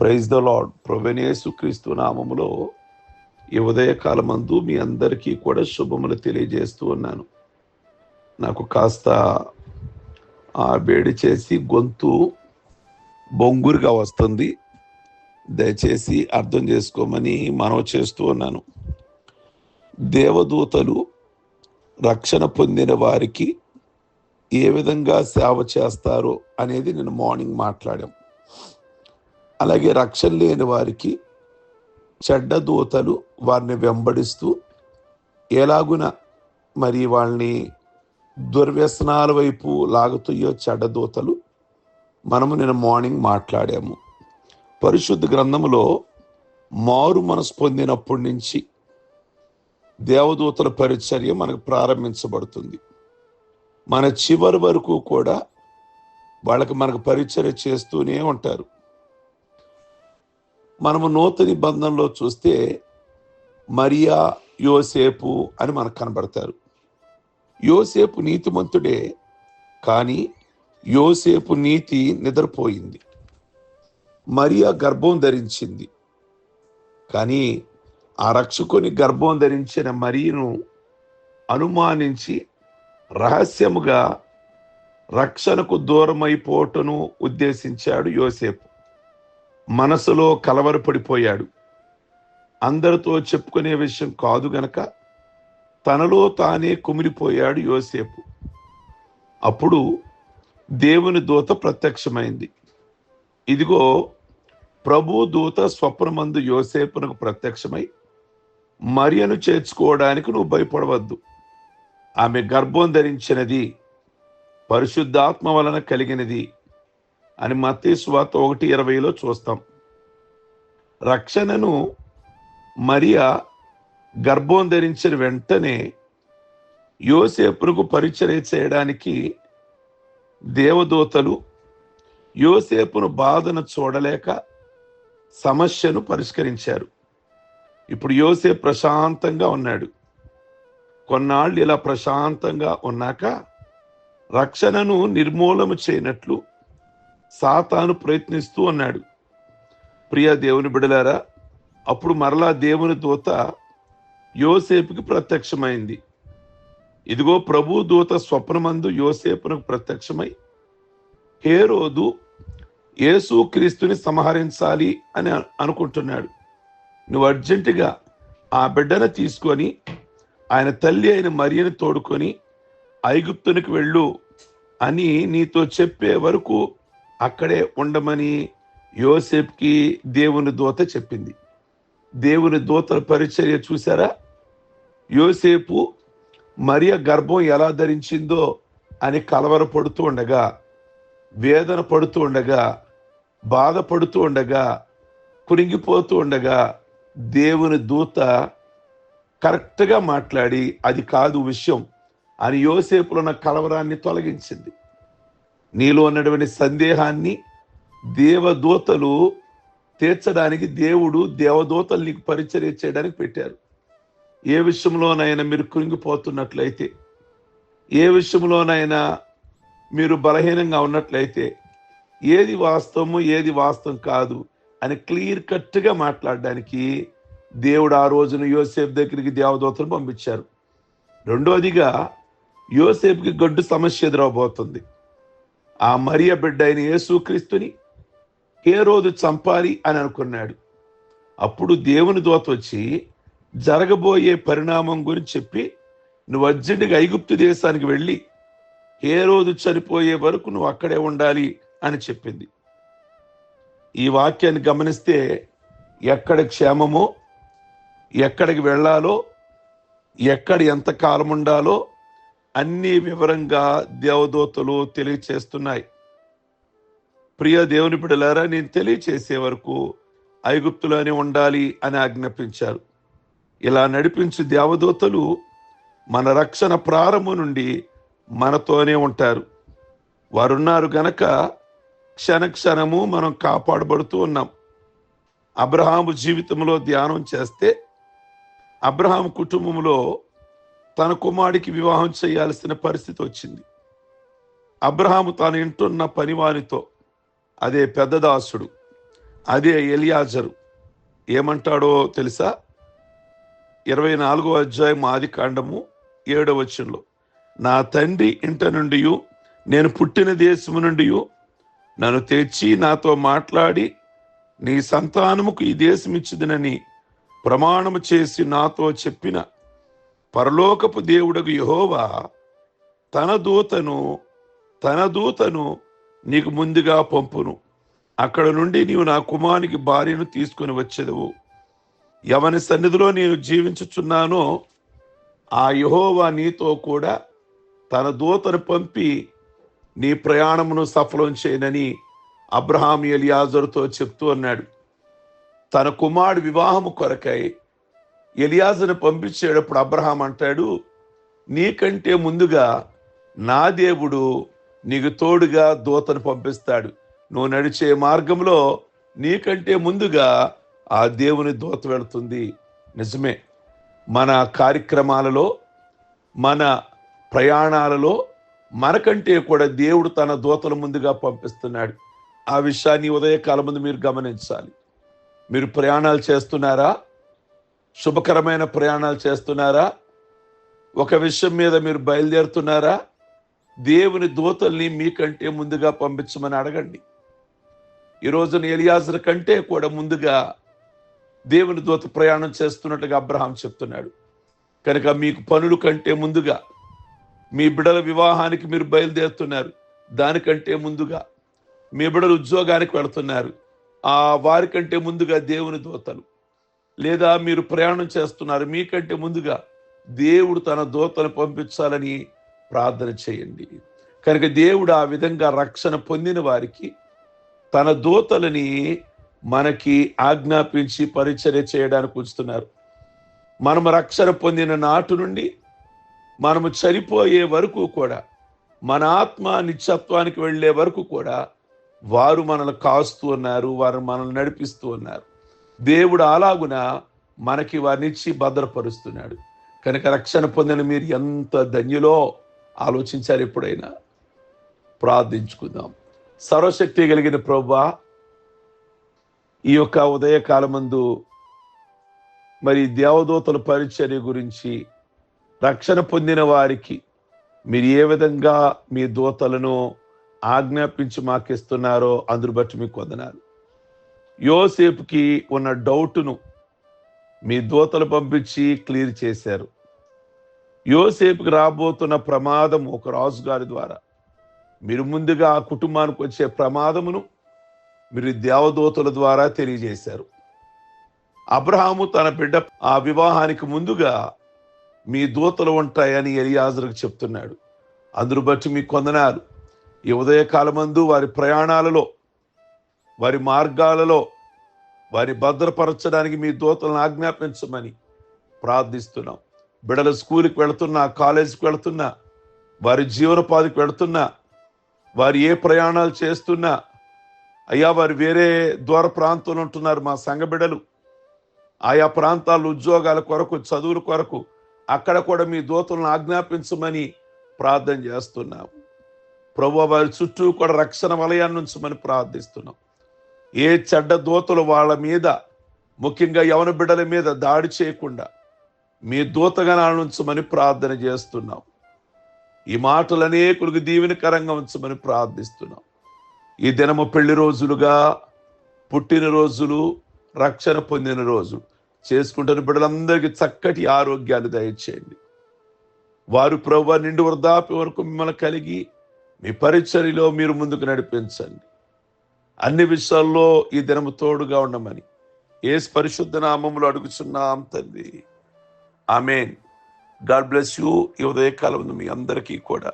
Praise the lord ప్రొవెనేసు క్రీస్తు నామములో ఈ ఉదయకాలమందు మీ అందరికీ కూడా శుభములు తెలియజేస్తూ ఉన్నాను. నాకు కాస్త ఆ వేడి చేసి గొంతు బొంగురుగా వస్తుంది. దయచేసి అర్థం చేసుకోమని మనవి చేస్తూ ఉన్నాను. దేవదూతలు రక్షణ పొందిన వారికి ఏ విధంగా సేవ చేస్తారో అనేది నేను మార్నింగ్ మాట్లాడాం. అలాగే రక్షణ లేని వారికి చెడ్డ దూతలు వారిని వెంబడిస్తూ ఎలాగున మరి వాళ్ళని దుర్వ్యసనాల వైపు లాగుతూయో చెడ్డ దూతలు మనము నేను మార్నింగ్ మాట్లాడాము. పరిశుద్ధ గ్రంథంలో మారు మనసు పొందినప్పటి నుంచి దేవదూతల పరిచర్య మనకు ప్రారంభించబడుతుంది. మన చివరి వరకు కూడా వాళ్ళకి మనకు పరిచర్య చేస్తూనే ఉంటారు. మనము నూతన నిబంధనలో చూస్తే మరియా యోసేపు అని మనకు కనబడతారు. యోసేపు నీతిమంతుడే కానీ యోసేపు నీతి నిద్రపోయింది. మరియా గర్భం ధరించింది. కానీ ఆ రక్షకుని గర్భం ధరించిన మరియను అనుమానించి రహస్యముగా రక్షణకు దూరమైపోవటను ఉద్దేశించాడు యోసేపు. మనసులో కలవరపడిపోయాడు. అందరితో చెప్పుకునే విషయం కాదు గనక తనలో తానే కుమిలిపోయాడు యోసేపు. అప్పుడు దేవుని దూత ప్రత్యక్షమైంది. ఇదిగో ప్రభు దూత స్వప్నమందు యోసేపునకు ప్రత్యక్షమై మరియను చేర్చుకోవడానికి నువ్వు భయపడవద్దు. ఆమె గర్భం ధరించినది పరిశుద్ధాత్మ వలన కలిగినది. అని మతేశ్వాత ఒకటి ఇరవైలో చూస్తాం. రక్షణను మరియా గర్భం ధరించిన వెంటనే యోసేపునకు పరిచర్య చేయడానికి దేవదూతలు యోసేపును బాధను చూడలేక సమస్యను పరిష్కరించారు. ఇప్పుడు యోసేపు ప్రశాంతంగా ఉన్నాడు. కొన్నాళ్ళు ఇలా ప్రశాంతంగా ఉన్నాక రక్షణను నిర్మూలన చేయనట్లు సాతాను ప్రయత్నిస్తూ ఉన్నాడు. ప్రియ దేవుని బిడలారా అప్పుడు మరలా దేవుని దూత యోసేపుకి ప్రత్యక్షమైంది. ఇదిగో ప్రభు దూత స్వప్నమందు యోసేపునకు ప్రత్యక్షమై హేరోదు యేసు క్రీస్తుని సంహరించాలి అని అనుకుంటున్నాడు. నువ్వు అర్జెంటుగా ఆ బిడ్డను తీసుకొని ఆయన తల్లి అయిన మరియని తోడుకొని ఐగుప్తునికి వెళ్ళు అని నీతో చెప్పే వరకు అక్కడే ఉండమని యోసేపుకి దేవుని దూత చెప్పింది. దేవుని దూతల పరిచర్య చూసారా యోసేపు మరియ గర్భం ఎలా ధరించిందో అని కలవరపడుతూ ఉండగా వేదన పడుతూ ఉండగా బాధపడుతూ ఉండగా కురింగిపోతూ ఉండగా దేవుని దూత కరెక్ట్గా మాట్లాడి అది కాదు విషయం అని యోసేపులో ఉన్న కలవరాన్ని తొలగించింది. నీలో ఉన్నటువంటి సందేహాన్ని దేవదూతలు తీర్చడానికి దేవుడు దేవదూతలు నీకు పరిచర్య చేయడానికి పెట్టారు. ఏ విషయంలోనైనా మీరు కృంగిపోతున్నట్లయితే ఏ విషయంలోనైనా మీరు బలహీనంగా ఉన్నట్లయితే ఏది వాస్తవము ఏది వాస్తవం కాదు అని క్లియర్ కట్గా మాట్లాడడానికి దేవుడు ఆ రోజున యోసేఫ్ దగ్గరికి దేవదూతలు పంపించారు. రెండోదిగా యోసేఫ్కి గడ్డు సమస్య ఎదురవబోతుంది. ఆ మరియ బిడ్డ అయిన యేసుక్రీస్తుని ఏ రోజు చంపాలి అని అనుకున్నాడు. అప్పుడు దేవుని దోత వచ్చి జరగబోయే పరిణామం గురించి చెప్పి నువ్వు అర్జెంటుగా ఐగుప్తు దేశానికి వెళ్ళి ఏ రోజు చనిపోయే వరకు నువ్వు అక్కడే ఉండాలి అని చెప్పింది. ఈ వాక్యాన్ని గమనిస్తే ఎక్కడ క్షేమమో ఎక్కడికి వెళ్ళాలో ఎక్కడ ఎంత కాలం ఉండాలో అన్ని వివరంగా దేవదూతలు తెలియచేస్తున్నాయి. ప్రియ దేవుని బిడలారా నేను తెలియచేసే వరకు ఐగుప్తులోనే ఉండాలి అని ఆజ్ఞాపించారు. ఇలా నడిపించు దేవదూతలు మన రక్షణ ప్రారంభం నుండి మనతోనే ఉంటారు. వారున్నారు గనక క్షణ క్షణము మనం కాపాడబడుతూ ఉన్నాం. అబ్రహాము జీవితంలో ధ్యానం చేస్తే అబ్రహాం కుటుంబంలో తన కుమారుడికి వివాహం చేయాల్సిన పరిస్థితి వచ్చింది. అబ్రహాము తాను ఇంటున్న పనివానితో అదే పెద్ద దాసుడు అదే ఎలియాజరు ఏమంటాడో తెలుసా? ఇరవై నాలుగో అధ్యాయం ఆది కాండము ఏడవ వచనంలో నా తండ్రి ఇంట నుండి నేను పుట్టిన దేశము నుండి నన్ను తెచ్చి నాతో మాట్లాడి నీ సంతానముకు ఈ దేశం ఇచ్చిదనని ప్రమాణము చేసి నాతో చెప్పిన పరలోకపు దేవుడకు యహోవా తన దూతను తన దూతను నీకు ముందుగా పంపును. అక్కడ నుండి నీవు నా కుమారునికి భార్యను తీసుకుని వచ్చేదవు. ఎవని సన్నిధిలో నేను జీవించుచున్నానో ఆ యహోవా నీతో కూడా తన దూతను పంపి నీ ప్రయాణమును సఫలం చేయనని అబ్రహాం ఎలియాజరుతో చెప్తూ అన్నాడు. తన కుమారుడు వివాహము కొరకై ఎలియాజును పంపించేటప్పుడు అబ్రహాం అంటాడు నీకంటే ముందుగా నా దేవుడు నీకు తోడుగా దూతను పంపిస్తాడు. నువ్వు నడిచే మార్గంలో నీకంటే ముందుగా ఆ దేవుని దూత వెళుతుంది. నిజమే. మన కార్యక్రమాలలో మన ప్రయాణాలలో మనకంటే కూడా దేవుడు తన దూతల ముందుగా పంపిస్తున్నాడు. ఆ విషయాన్ని ఉదయకాలం ముందు మీరు గమనించాలి. మీరు ప్రయాణాలు చేస్తున్నారా? శుభకరమైన ప్రయాణాలు చేస్తున్నారా? ఒక విషయం మీద మీరు బయలుదేరుతున్నారా? దేవుని దూతల్ని మీకంటే ముందుగా పంపించమని అడగండి. ఈ రోజున ఎలియాజర్ కంటే కూడా ముందుగా దేవుని దూత ప్రయాణం చేస్తున్నట్టుగా అబ్రహాం చెప్తున్నాడు. కనుక మీకు పనులు కంటే ముందుగా మీ బిడల వివాహానికి మీరు బయలుదేరుతున్నారు. దానికంటే ముందుగా మీ బిడలు ఉద్యోగానికి వెళుతున్నారు. ఆ వారికంటే ముందుగా దేవుని దూతలు. లేదా మీరు ప్రయాణం చేస్తున్నారు మీకంటే ముందుగా దేవుడు తన దూతను పంపించాలని ప్రార్థన చేయండి. కనుక దేవుడు ఆ విధంగా రక్షణ పొందిన వారికి తన దూతలని మనకి ఆజ్ఞాపించి పరిచర్య చేయడానికి ఉంచుతున్నారు. మనము రక్షణ పొందిన నాటు నుండి మనము చనిపోయే వరకు కూడా మన ఆత్మ నిత్యత్వానికి వెళ్ళే వరకు కూడా వారు మనల్ని కాస్తూ ఉన్నారు వారు మనల్ని నడిపిస్తూ ఉన్నారు. దేవుడు అలాగున మనకి వారినిచ్చి భద్రపరుస్తున్నాడు. కనుక రక్షణ పొందిన మీరు ఎంత ధన్యులో ఆలోచించారు ఎప్పుడైనా? ప్రార్థించుకుందాం. సర్వశక్తి కలిగిన ప్రభా ఈ యొక్క ఉదయకాలమందు మరి దేవదూతల పరిచర్య గురించి రక్షణ పొందిన వారికి మీరు ఏ విధంగా మీ దూతలను ఆజ్ఞాపించి మాకిస్తున్నారో అందరు బట్టి మీకు వందనాలు. యోసేపుకి ఉన్న డౌట్ను మీ దూతలు పంపించి క్లియర్ చేశారు. యోసేపుకి రాబోతున్న ప్రమాదం ఒక రాజుగారి ద్వారా. మీరు ముందుగా ఆ కుటుంబానికి వచ్చే ప్రమాదమును మీరు దేవదూతల ద్వారా తెలియజేశారు. అబ్రహాము తన బిడ్డ ఆ వివాహానికి ముందుగా మీ దూతలు ఉంటాయని ఎలియాజరుకు చెప్తున్నాడు. అందును బట్టి మీ కొందనాలు ఈ ఉదయకాలమందు వారి ప్రయాణాలలో వారి మార్గాలలో వారి భద్రపరచడానికి మీ దూతలను ఆజ్ఞాపించమని ప్రార్థిస్తున్నాం. బిడల స్కూల్కి వెళుతున్నా కాలేజీకి వెళుతున్నా వారి జీవనోపాధికి వెళుతున్నా వారు ఏ ప్రయాణాలు చేస్తున్నా అయ్యా వారు వేరే దూర ప్రాంతంలో ఉంటున్నారు మా సంఘ బిడలు. ఆయా ప్రాంతాల్లో ఉద్యోగాల కొరకు చదువుల కొరకు అక్కడ కూడా మీ దూతలను ఆజ్ఞాపించమని ప్రార్థన చేస్తున్నాం. ప్రభు వారి చుట్టూ కూడా రక్షణ వలయాన్ని ఉంచమని ప్రార్థిస్తున్నాం. ఏ చెడ్డ దూతలు వాళ్ళ మీద ముఖ్యంగా యవన బిడ్డల మీద దాడి చేయకుండా మీ దూతగా ఉంచమని ప్రార్థన చేస్తున్నాం. ఈ మాటలు అనేకులకు దీవెనకరంగా ఉంచమని ప్రార్థిస్తున్నాం. ఈ దినము పెళ్ళి రోజులుగా పుట్టినరోజులు రక్షణ పొందిన రోజు. చేసుకుంటున్న బిడ్డలందరికీ చక్కటి ఆరోగ్యాన్ని దయచేయండి. వారు ప్రభు నిండు వృద్ధాప్య వరకు మిమ్మల్ని కలిగి మీ పరిచర్యలో మీరు ముందుకు నడిపించండి. అన్ని విషయాల్లో ఈ దినము తోడుగా ఉండమని ఏ పరిశుద్ధ నామములు అడుగుచున్నాం తండ్రి. ఆమెన్. God bless you. ఈ ఉదయకాలం మీ అందరికీ కూడా.